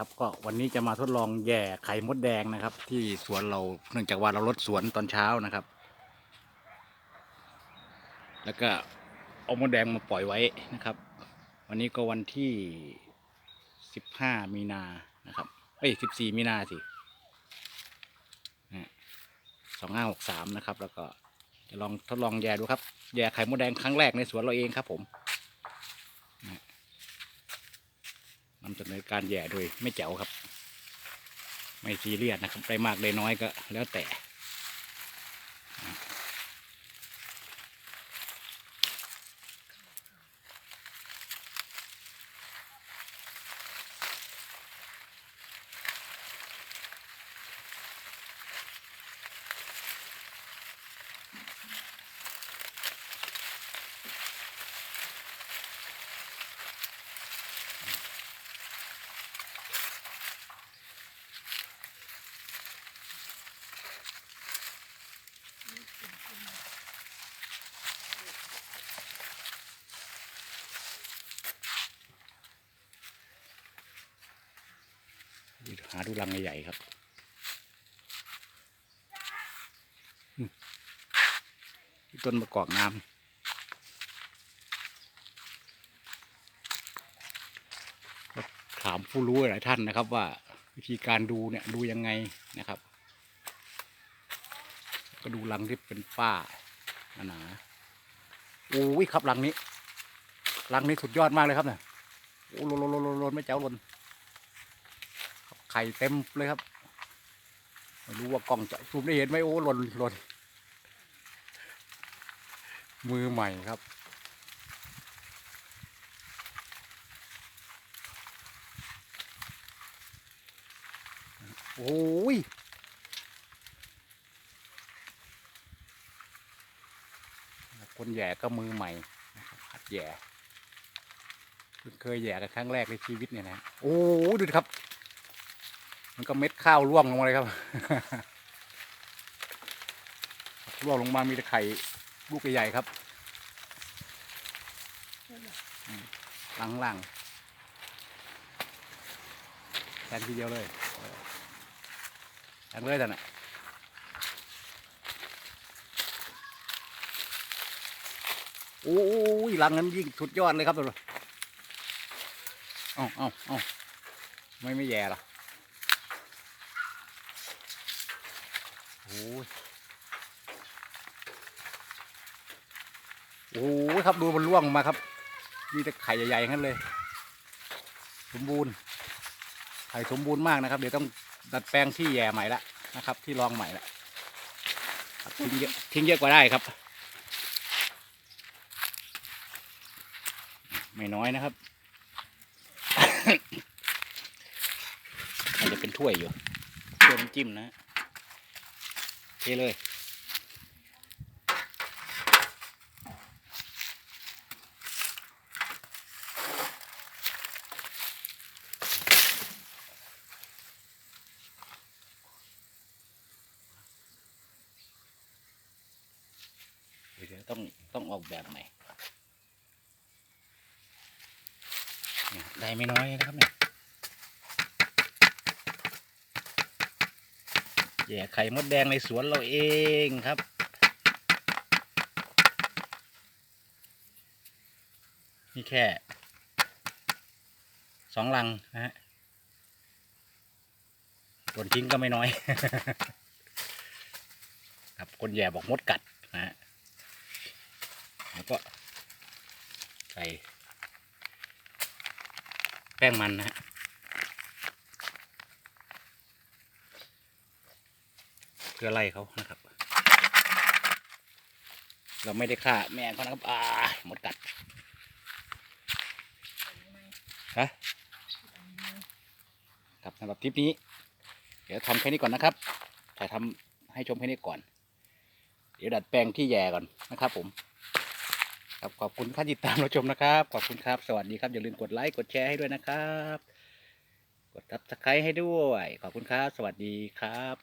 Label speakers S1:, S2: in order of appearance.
S1: ครับก็วันนี้จะมาทดลองแย่ไข่มดแดงนะครับ ที่สวนเราเนื่องจากว่าเราลดสวนตอนเช้านะครับ แล้วก็เอามดแดงมาปล่อยไว้นะครับ วันนี้ก็วันที่สิบห้ามีนานะครับเอ้ยสิบสี่มีนาสิสองห้าหกสามนะครับ แล้วก็จะลองทดลองแย่ดูครับแย่ไข่มดแดงครั้งแรกในสวนเราเองครับผม นำ เสนอการแย่โดยไม่แจ๋วครับ ไม่ซีเรียสนะครับได้มากได้น้อยก็แล้วแต่ หาดูรังใหญ่ครับ ต้นมะกอกน้ำถามผู้รู้หลายท่านนะครับ ว่าวิธีการดูเนี่ยดูยังไงนะครับ ก็ดูรังที่เป็นฝ้าหนาๆโอ้ยครับรังนี้รังนี้สุดยอดมากเลยครับเนี่ยโอ้โลนโลนโลนโลนไม่แจ๋วหลน ไข่เต็มเลยครับไม่รู้ว่ากล้องจะซูมได้เห็นไหมโอ้หล่นหล่นมือใหม่ครับ โอ้ยคนแย่ก็มือใหม่หัดแย่เคยแย่กันครั้งแรกในชีวิตเนี่ยนะ โอ้ดูดิครับ มันก็เม็ดข้าวร่วงลงมาเลยครับร่วงลงมามีแต่ไข่ลูกใหญ่ๆครับอืมล่างล่างแทนทีเดียวเลยแทนเลยแต่น่ะโอ้ยรังนั้นยิ่งสุดยอดเลยครับตัวเอ้าเอ้าเอ้าไม่ไม่แย่หรอ โอ้ยโอ้ยครับดูมันร่วงมาครับ มีแต่ไข่ใหญ่ๆงนั้นเลย สมบูรณ์ ไข่สมบูรณ์มากนะครับ เดี๋ยวต้องดัดแปลงที่แย่ใหม่ละนะครับ ที่รองใหม่ละทิ้งเยอะทิ้งเยอะกว่าได้ครับ ไม่น้อยนะครับมันจะเป็นถ้วยอยู่ถ้วยน้ำจิ้มนะ เลยเดี๋ยวต้องต้องออกแบบใหม่ได้ไม่น้อยนะครับเนี่ย แย่ไข่มดแดงในสวนเราเองครับ นี่แค่สองลังนะฮะคนทิ้งก็ไม่น้อย ครับคนแย่บอกมดกัดนะฮะแล้วก็ใส่แป้งมันนะฮะ เพื่อไล่เขานะครับ เราไม่ได้ฆ่าแมงเขานะครับอ่าหมดกัดฮะครับสำหรับทริปนี้ เดี๋ยวทำแค่นี้ก่อนนะครับถ่ายทำให้ชมแค่นี้ก่อน เดี๋ยวดัดแปลงที่แย่ก่อนนะครับ ผมครับขอบคุณที่ติดตามรับชมนะครับ ขอบคุณครับ สวัสดีครับ อย่าลืมกดไลค์ กดแชร์ให้ด้วยนะครับ กดซับสไครต์ให้ด้วย ขอบคุณครับ สวัสดีครับ